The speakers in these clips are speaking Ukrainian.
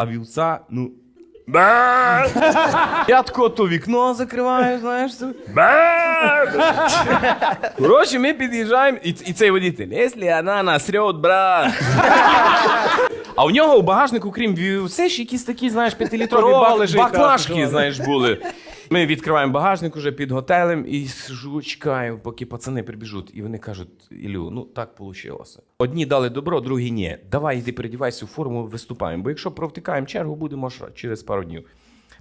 а вівця, ну. Я тако то вікно закриваю, знаєш. це. Коротше, ми під'їжджаємо, і, і цей водитель. Если вона насрет, брат. А у нього у багажнику, крім вівце, ще якісь такі, знаєш, п'ятилітрові Корова бак- лежить, баклажки, знаєш, були. Ми відкриваємо багажник уже під готелем і сижу, чекаю, поки пацани прибіжуть. І вони кажуть: Ілю, ну так вийшло. Одні дали добро, другі ні. Давай йди передівайся у форму, виступаємо. Бо якщо провтикаємо чергу, будемо через пару днів.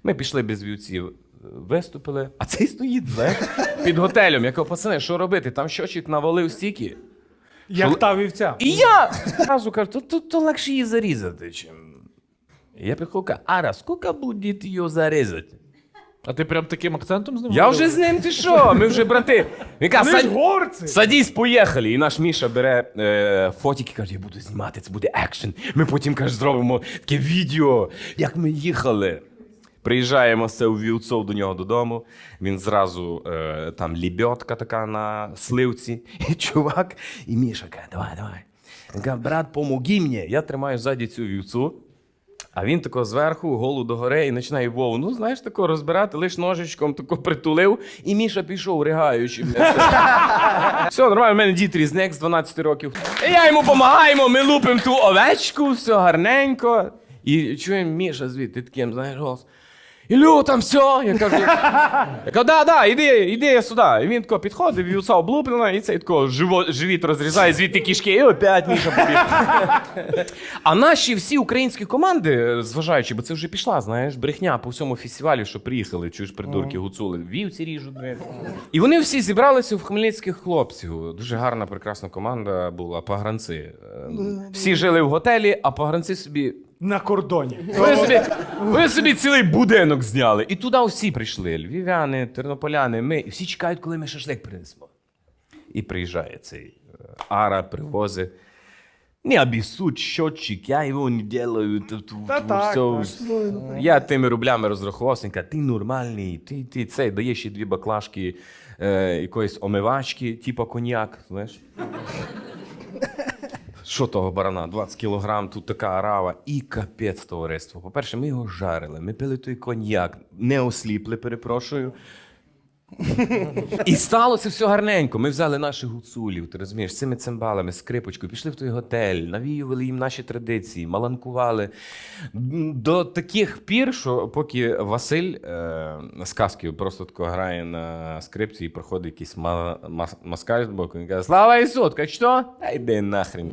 Ми пішли без вівців, е, виступили, а цей стоїть, знаєш, під готелем. Я кажу, пацани, що робити? Там щочик навалив стільки. Як та вівця. І я одразу кажу, то, то, то легше її зарізати, чим. Я приходжу, кажу, Ара, скільки буде її зарізати? А ти прям таким акцентом з ним? Я говорив? вже з ним ти що? Ми вже брати. Він каже, Вони ж «Садь- горці. Садись, поїхали. І наш Міша бере е, фотики, каже, я буду знімати, це буде екшен. Ми потім каже, зробимо таке відео, як ми їхали. Приїжджаємо все у Вілцов до нього додому. Він зразу е, там лібьотка така на сливці. І чувак, і Міша каже, давай, давай. Він каже, брат, помоги мені. Я тримаю ззаді цю вівцу. А він тако зверху, голу до гори, і починає вову. Ну, знаєш, тако розбирати, лиш ножичком тако притулив, і Міша пішов, ригаючи. все, нормально, в мене дід різник з 12 років. І я йому допомагаємо, ми лупимо ту овечку, все гарненько. І чуємо Міша звідти таким, знаєш, голос. Ілю, там все. Я кажу, я кажу, да, да, іди, іди я сюди. І він тако підходить, вівця облуплена, і цей тако живо, живіт розрізає, звідти кішки, і опять Міша побіг. А наші всі українські команди, зважаючи, бо це вже пішла, знаєш, брехня по всьому фестивалю, що приїхали, чуєш придурки гуцули, вівці ріжуть. І вони всі зібралися в хмельницьких хлопців. Дуже гарна, прекрасна команда була, погранці. Е, Всі жили в готелі, а погранці собі. На кордоні. Ви собі, ви собі цілий будинок зняли. І туди всі прийшли. Львів'яни, тернополяни, ми. І всі чекають, коли ми шашлик принесемо. І приїжджає цей е, Ара, привозить. Не обіссудь счетчик, я його не Та так, все. Я тими рублями розрахувався, він каже, ти нормальний, ти, ти цей, даєш ще дві баклажки е, якоїсь омивачки, типу коньяк, знаєш. Що того барана? 20 кілограм, тут така арава і капець товариство. По-перше, ми його жарили, ми пили той коньяк, не осліпли, перепрошую. І сталося все гарненько. Ми взяли наших гуцулів, ти розумієш, цими цимбалами, скрипочкою, пішли в той готель, навіювали їм наші традиції, маланкували. До таких пір, що поки Василь е, з Касків просто тако грає на скрипці і проходить якийсь ма- мас- маскаль з боку, він каже: Слава! Каже, що? Та йди нахрен.